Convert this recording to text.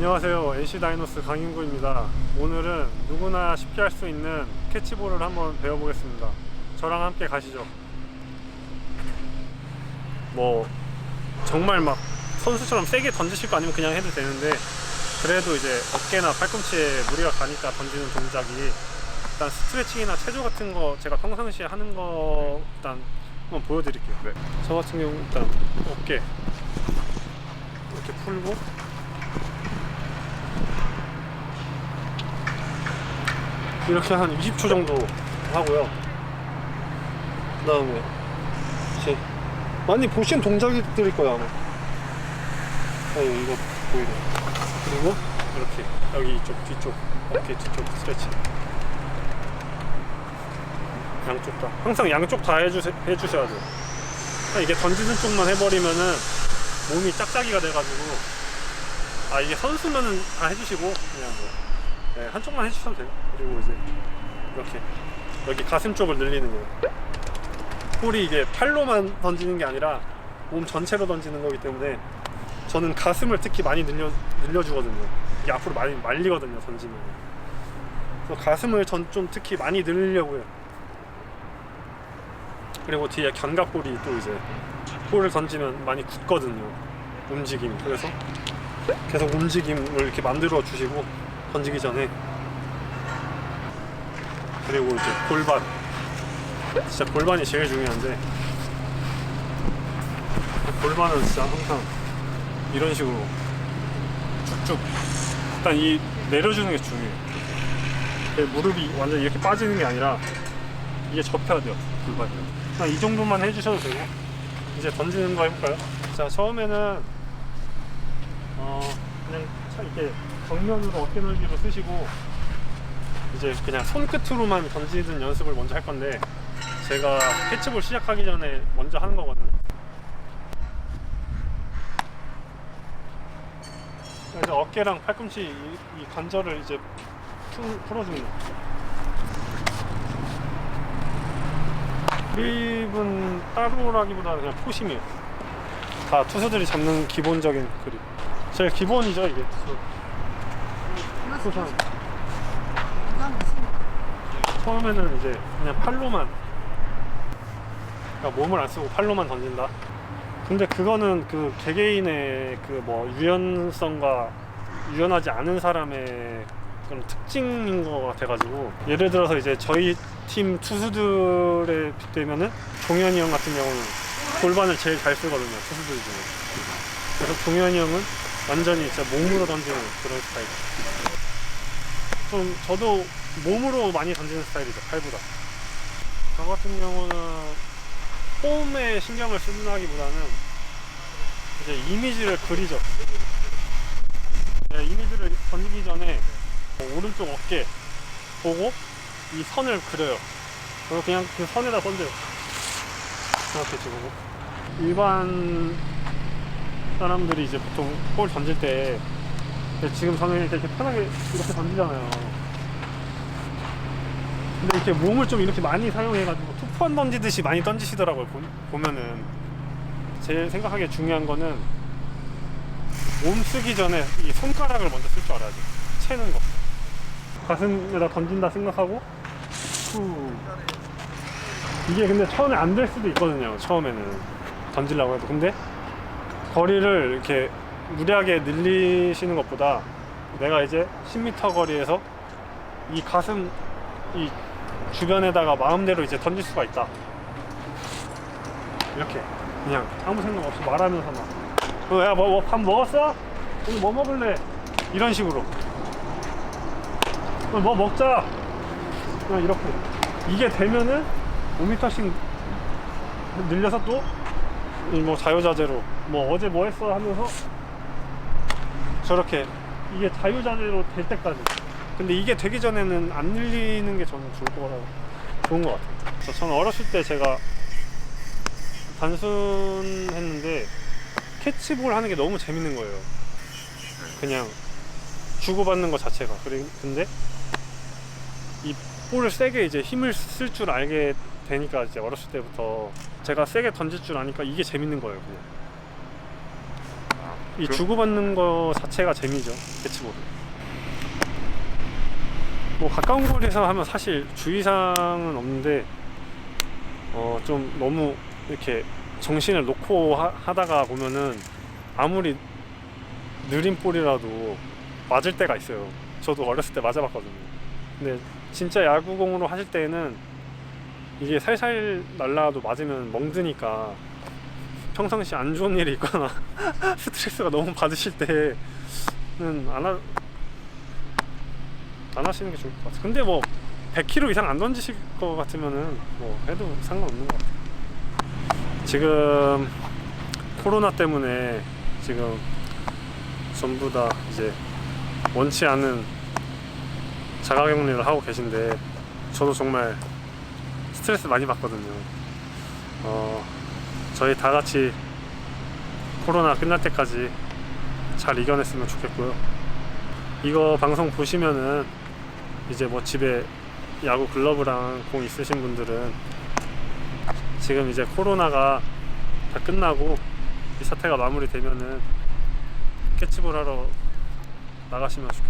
안녕하세요. NC 다이노스 강인구입니다. 오늘은 누구나 쉽게 할 수 있는 캐치볼을 한번 배워보겠습니다. 저랑 함께 가시죠. 뭐 정말 막 선수처럼 세게 던지실 거 아니면 그냥 해도 되는데 그래도 이제 어깨나 팔꿈치에 무리가 가니까 던지는 동작이 일단 스트레칭이나 체조 같은 거 제가 평상시에 하는 거 일단 한번 보여드릴게요. 네. 저 같은 경우 일단 어깨 이렇게 풀고 이렇게 한 20초 정도 하고요. 그 다음에 이제 많이 보신 동작들일 거야 아마. 아 이거 보이네. 그리고 이렇게 여기 이쪽 뒤쪽 어깨 뒤쪽 스트레칭. 양쪽 다 항상 양쪽 다 해주세, 해주셔야 돼요. 그러니까 이게 던지는 쪽만 해버리면은 몸이 짝짝이가 돼가지고 아 이게 선수면은 다 해주시고 그냥 뭐 네, 한쪽만 해주셔도 돼요. 그리고 이제 이렇게 여기 가슴 쪽을 늘리는 거예요. 볼이 이게 팔로만 던지는 게 아니라 몸 전체로 던지는 거기 때문에 저는 가슴을 특히 많이 늘려 늘려주거든요. 이게 앞으로 많이 말리거든요 던지면. 그래서 가슴을 전 좀 특히 많이 늘리려고 해요. 그리고 뒤에 견갑골이 또 이제 볼을 던지면 많이 굳거든요. 움직임. 그래서 계속 움직임을 이렇게 만들어 주시고 던지기 전에 그리고 이제 골반. 진짜 골반이 제일 중요한데 골반은 진짜 항상 이런 식으로 쭉쭉 일단 이 내려주는 게 중요해요. 무릎이 완전 이렇게 빠지는 게 아니라 이게 접혀야 돼요 골반이. 그냥 이 정도만 해주셔도 되고 이제 던지는 거 해볼까요? 자 처음에는 이렇게 정면으로 어깨 넓이로 쓰시고 이제 그냥 손끝으로만 던지는 연습을 먼저 할 건데 제가 캐치볼 시작하기 전에 먼저 하는 거거든요. 그래서 어깨랑 팔꿈치 이, 이 관절을 이제 풀, 거. 그립은 따로라기보다는 그냥 포심이에요. 다 투수들이 잡는 기본적인 그립. 제일 기본이죠 이게 투수. 투수. 처음에는 이제 그냥 팔로만 그러니까 몸을 안 쓰고 팔로만 던진다. 근데 그거는 그 개개인의 그 뭐 유연성과 유연하지 않은 사람의 그런 특징인 것 같아가지고 예를 들어서 이제 저희 팀 투수들에 빗대면은 종현이 형 같은 경우는 골반을 제일 잘 쓰거든요 투수들 중에 그래서 종현이 형은 완전히 진짜 몸으로 던지는 그런 스타일. 좀 저도 몸으로 많이 던지는 스타일이죠 팔보다. 저 같은 경우는 폼에 신경을 쓴다기보다는 이제 이미지를 그리죠. 네, 이미지를 던지기 전에 오른쪽 어깨 보고 이 선을 그려요. 그리고 그냥 그 선에다 던져요. 이렇게 찍고 일반 사람들이 이제 보통 볼 던질 때 지금 저는 이렇게 편하게 이렇게 던지잖아요. 근데 이렇게 몸을 좀 이렇게 많이 사용해가지고 투펀 던지듯이 많이 던지시더라고요 보, 보면은. 제 생각하기에 중요한 거는 몸 쓰기 전에 이 손가락을 먼저 쓸 줄 알아야 돼. 채는 거. 가슴에다 던진다 생각하고 후. 이게 근데 처음에 안 될 수도 있거든요 처음에는. 던지려고 해도. 근데 거리를 이렇게 무리하게 늘리시는 것보다 내가 이제 10m 거리에서 이 가슴 이 주변에다가 마음대로 이제 던질 수가 있다. 이렇게 그냥 아무 생각 없이 말하면서 막 어, 야, 뭐, 뭐, 밥 먹었어? 오늘 뭐 먹을래? 이런 식으로. 어, 뭐 먹자. 그냥 이렇게. 이게 되면은 5m씩 늘려서 또, 이뭐 자유자재로, 뭐 어제 뭐 했어 하면서 저렇게 이게 자유자재로 될 때까지. 근데 이게 되기 전에는 안 늘리는 게 저는 좋을 것 같아요. 좋은 것 같아요. 그래서 저는 어렸을 때 제가 단순했는데 캐치볼 하는 게 너무 재밌는 거예요. 그냥 주고받는 것 자체가. 근데 이 볼을 세게 이제 힘을 쓸 줄 알게 되니까 이제 어렸을 때부터 제가 세게 던질 줄 아니까 이게 재밌는 거예요. 그냥. 이 그- 주고받는 거 자체가 재미죠 캐치볼은 뭐 가까운 거리에서 하면 사실 주의사항은 없는데 어 좀 너무 이렇게 정신을 놓고 하, 하다가 보면은 아무리 느린 볼이라도 맞을 때가 있어요. 저도 어렸을 때 맞아봤거든요. 근데 진짜 야구공으로 하실 때는 이게 살살 날라도 맞으면 멍드니까 평상시 안 좋은 일이 있거나 스트레스가 너무 받으실 때는 안, 하, 안 하시는 게 좋을 것 같아요. 근데 뭐 100km 이상 안 던지실 것 같으면은 뭐 해도 상관없는 것 같아요. 지금 코로나 때문에 지금 전부 다 이제 원치 않은 자가격리를 하고 계신데 저도 정말 스트레스 많이 받거든요. 어, 저희 다 같이 코로나 끝날 때까지 잘 이겨냈으면 좋겠고요. 이거 방송 보시면은 이제 뭐 집에 야구 글러브랑 공 있으신 분들은 지금 이제 코로나가 다 끝나고 이 사태가 마무리되면은 캐치볼 하러 나가시면 좋겠습니다.